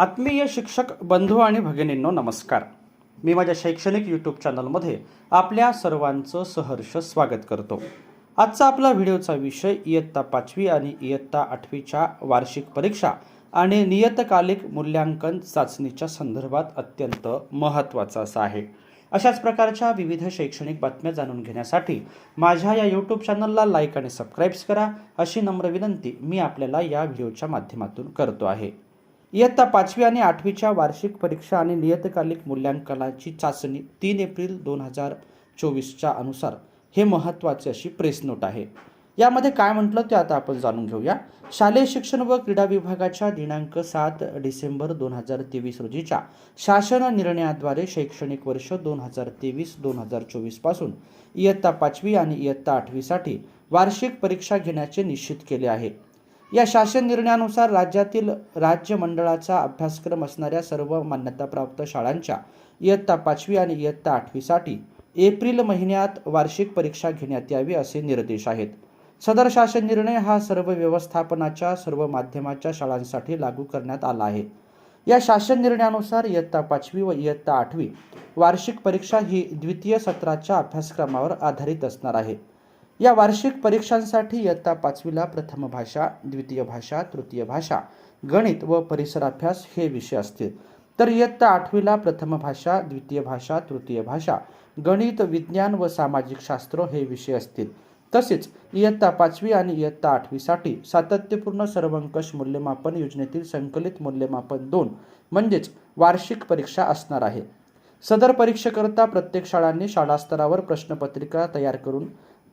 आत्मीय शिक्षक बंधू आणि भगिनींनो नमस्कार. मी माझ्या शैक्षणिक यूट्यूब चॅनलमध्ये आपल्या सर्वांचं सहर्ष स्वागत करतो. आजचा आपला व्हिडिओचा विषय इयत्ता पाचवी आणि इयत्ता आठवीच्या वार्षिक परीक्षा आणि नियतकालिक मूल्यांकन चाचणीच्या संदर्भात अत्यंत महत्त्वाचा असा आहे. अशाच प्रकारच्या विविध शैक्षणिक बातम्या जाणून घेण्यासाठी माझ्या या यूट्यूब चॅनलला लाईक आणि सबस्क्राईब्स करा अशी नम्र विनंती मी आपल्याला या व्हिडिओच्या माध्यमातून करतो आहे. इयत्ता पाचवी आणि आठवीच्या वार्षिक परीक्षा आणि नियतकालिक मूल्यांकनाची चाचणी तीन एप्रिल दोन हजार चोवीसच्या अनुसार हे महत्त्वाचे अशी प्रेस नोट आहे. यामध्ये काय म्हटलं ते आता आपण जाणून घेऊया. शालेय शिक्षण व क्रीडा विभागाच्या दिनांक सात डिसेंबर दोन हजार तेवीस रोजीच्या शासन निर्णयाद्वारे शैक्षणिक वर्ष दोन हजार तेवीस दोन हजार चोवीसपासून इयत्ता पाचवी आणि इयत्ता आठवीसाठी वार्षिक परीक्षा घेण्याचे निश्चित केले आहे. या शासन निर्णयानुसार राज्यातील राज्य मंडळाचा अभ्यासक्रम असणाऱ्या सर्व मान्यताप्राप्त शाळांच्या इयत्ता पाचवी आणि इयत्ता आठवीसाठी एप्रिल महिन्यात वार्षिक परीक्षा घेण्यात यावी असे निर्देश आहेत. सदर शासन निर्णय हा सर्व व्यवस्थापनाच्या सर्व माध्यमाच्या शाळांसाठी लागू करण्यात आला आहे. या शासन निर्णयानुसार इयत्ता पाचवी व इयत्ता आठवी वार्षिक परीक्षा ही द्वितीय सत्राच्या अभ्यासक्रमावर आधारित असणार आहे. या वार्षिक परीक्षांसाठी इयत्ता पाचवीला प्रथम भाषा द्वितीय भाषा तृतीय भाषा गणित व परिसराभ्यास हे विषय असतील. तर इयत्ता आठवीला प्रथम भाषा द्वितीय भाषा तृतीय भाषा गणित विज्ञान व सामाजिक शास्त्र हे विषय असतील. तसेच इयत्ता पाचवी आणि इयत्ता आठवीसाठी सातत्यपूर्ण सर्वंकष मूल्यमापन योजनेतील संकलित मूल्यमापन दोन म्हणजेच वार्षिक परीक्षा असणार आहे. सदर परीक्षेकरता प्रत्येक शाळांनी शाळास्तरावर प्रश्नपत्रिका तयार करून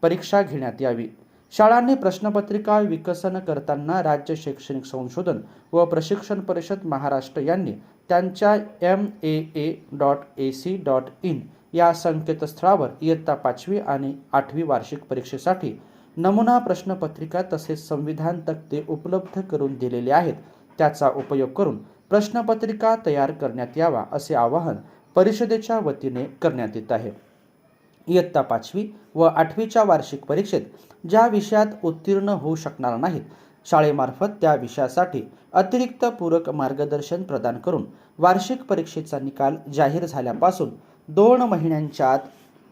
परीक्षा घेण्यात यावी. शाळांनी प्रश्नपत्रिका विकसन करताना राज्य शैक्षणिक संशोधन व प्रशिक्षण परिषद महाराष्ट्र यांनी त्यांच्या M A A dot A C dot in या संकेतस्थळावर इयत्ता पाचवी आणि आठवी वार्षिक परीक्षेसाठी नमुना प्रश्नपत्रिका तसेच संविधान तक्ते उपलब्ध करून दिलेले आहेत. त्याचा उपयोग करून प्रश्नपत्रिका तयार करण्यात यावा असे आवाहन परिषदेच्या वतीने करण्यात येत आहे. इयत्ता पाचवी व आठवीच्या वार्षिक परीक्षेत ज्या विषयात उत्तीर्ण होऊ शकणार नाहीत शाळेमार्फत त्या विषयासाठी अतिरिक्त पूरक मार्गदर्शन प्रदान करून वार्षिक परीक्षेचा निकाल जाहीर झाल्यापासून दोन महिन्यांच्या आत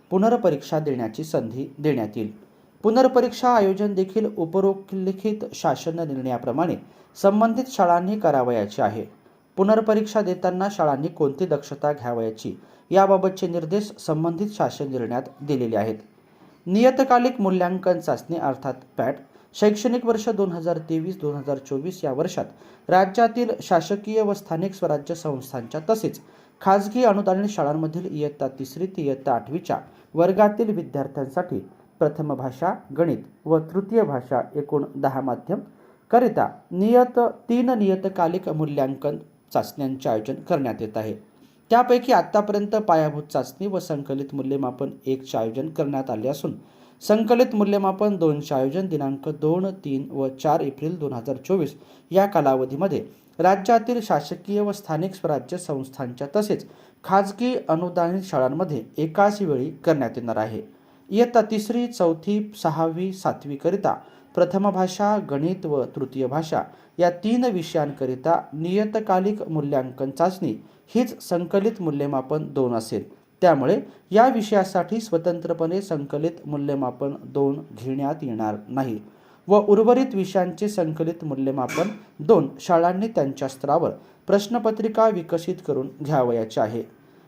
पुनर्परीक्षा देण्याची संधी देण्यात येईल. पुनर्परीक्षा आयोजन देखील उपरोल्लिखित शासन निर्णयाप्रमाणे संबंधित शाळांनी करावयाचे आहे. पुनर्परीक्षा देताना शाळांनी कोणती दक्षता घ्यावयाची याबाबतचे निर्देश संबंधित शासन निर्णयात दिलेले आहेत. नियतकालिक मूल्यांकन चाचणी अर्थात पॅट शैक्षणिक वर्ष दोन हजार तेवीस दोन हजार चोवीस या वर्षात राज्यातील शासकीय व स्थानिक स्वराज्य संस्थांच्या तसेच खाजगी अनुदानित शाळांमधील इयत्ता तिसरी ते इयत्ता आठवीच्या वर्गातील विद्यार्थ्यांसाठी प्रथम भाषा गणित व तृतीय भाषा एकूण दहा माध्यम करिता नियत तीन नियतकालिक मूल्यांकन चाचण्यांचे आयोजन करण्यात येत आहे. त्यापैकी आत्तापर्यंत पायाभूत चाचणी व संकलित मूल्यमापन एकचे आयोजन करण्यात आले असून संकलित मूल्यमापन दोनचे आयोजन दिनांक दोन तीन व चार एप्रिल दोन हजार चोवीस या कालावधीमध्ये राज्यातील शासकीय व स्थानिक स्वराज्य संस्थांच्या तसेच खाजगी अनुदानित शाळांमध्ये एकाच वेळी करण्यात येणार आहे. इयत्ता तिसरी चौथी सहावी सातवीकरिता प्रथम भाषा गणित व तृतीय भाषा या तीन विषयांकरिता नियतकालिक मूल्यांकन चाचणी हीच संकलित मूल्यमापन दोन असेल. त्यामुळे या विषयासाठी स्वतंत्रपणे संकलित मूल्यमापन दोन घेण्यात येणार नाही व उर्वरित विषयांचे संकलित मूल्यमापन दोन शाळांनी त्यांच्या स्तरावर प्रश्नपत्रिका विकसित करून घ्यावयाचे आहे.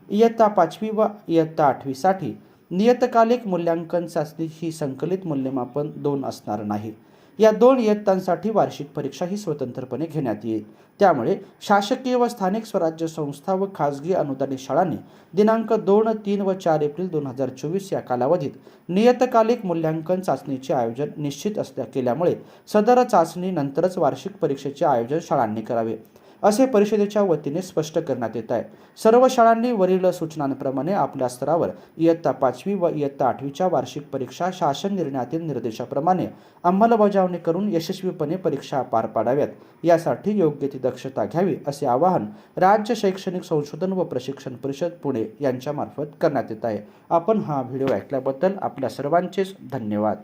इयत्ता पाचवी व इयत्ता आठवीसाठी नियतकालिक मूल्यांकन चाचणी ही संकलित मूल्यमापन दोन असणार नाही. या दोन इयत्तांसाठी वार्षिक परीक्षा ही स्वतंत्रपणे घेण्यात येईल. त्यामुळे शासकीय व स्थानिक स्वराज्य संस्था व खाजगी अनुदानित शाळांनी दिनांक दोन तीन व चार एप्रिल दोन हजार चोवीस या कालावधीत नियतकालिक मूल्यांकन चाचणीचे आयोजन निश्चित असल्या केल्यामुळे सदर चाचणी नंतरच वार्षिक परीक्षेचे आयोजन शाळांनी करावे. असे परिषदेच्या वतीने स्पष्ट करण्यात येत आहे. सर्व शाळांनी वरील सूचनांप्रमाणे आपल्या स्तरावर इयत्ता पाचवी व इयत्ता आठवीच्या वार्षिक परीक्षा शासन निर्णयातील निर्देशाप्रमाणे अंमलबजावणी करून यशस्वीपणे परीक्षा पार पाडाव्यात. यासाठी योग्य ती दक्षता घ्यावी असे आवाहन राज्य शैक्षणिक संशोधन व प्रशिक्षण परिषद पुणे यांच्यामार्फत करण्यात येत आहे. आपण हा व्हिडिओ ऐकल्याबद्दल आपल्या सर्वांचेच धन्यवाद.